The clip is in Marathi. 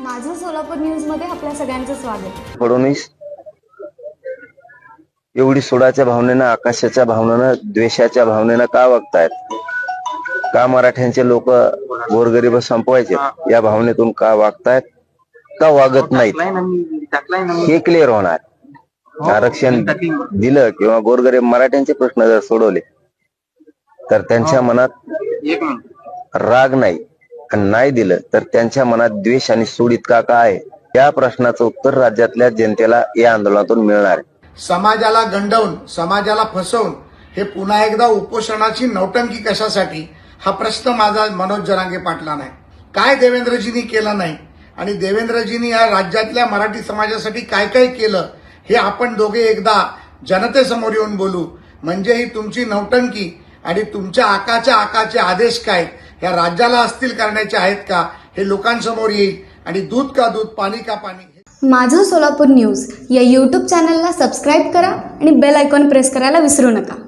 माझं सोलापूर न्यूजमध्ये आपल्या सगळ्यांचं स्वागत. फडणवीस एवढी सोडाच्या भावनेनं आकाशाच्या भावनेनं द्वेषाच्या भावनेनं का वागतायत का मराठ्यांचे लोक गोरगरीब संपवायचे? या भावनेतून का वागतायत? का वागत नाहीत? हे क्लिअर होणार. आरक्षण दिलं किंवा गोरगरीब मराठ्यांचे प्रश्न जर सोडवले तर त्यांच्या मनात राग नाही. नाही दिलं तर त्यांच्या मनात द्वेष आणि सूड इतका का आहे? या प्रश्नाचं उत्तर राज्यातल्या जनतेला या आंदोलनातून मिळणार आहे. समाजाला गंडवून समाजाला फसवून हे पुन्हा एकदा उपोषणाची नौटंकी कशासाठी? हा प्रश्न माझा मनोज जरांगे पाटला नाही काय देवेंद्रजींनी केलं नाही? आणि देवेंद्रजींनी या राज्यातल्या मराठी समाजासाठी काय काय केलं? हे आपण दोघे एकदा जनतेसमोर येऊन बोलू. म्हणजे ही तुमची नौटंकी आणि तुमच्या आकाच्या आकाचे आदेश काय? या राज्याला असतील करण्याचे आहेत का? हे लोकांसमोर येईल. आणि दूध का दूध पाणी का पाणी? माझं सोलापूर न्यूज या यूट्यूब चॅनलला सबस्क्राईब करा आणि बेल आयकॉन प्रेस करायला विसरू नका.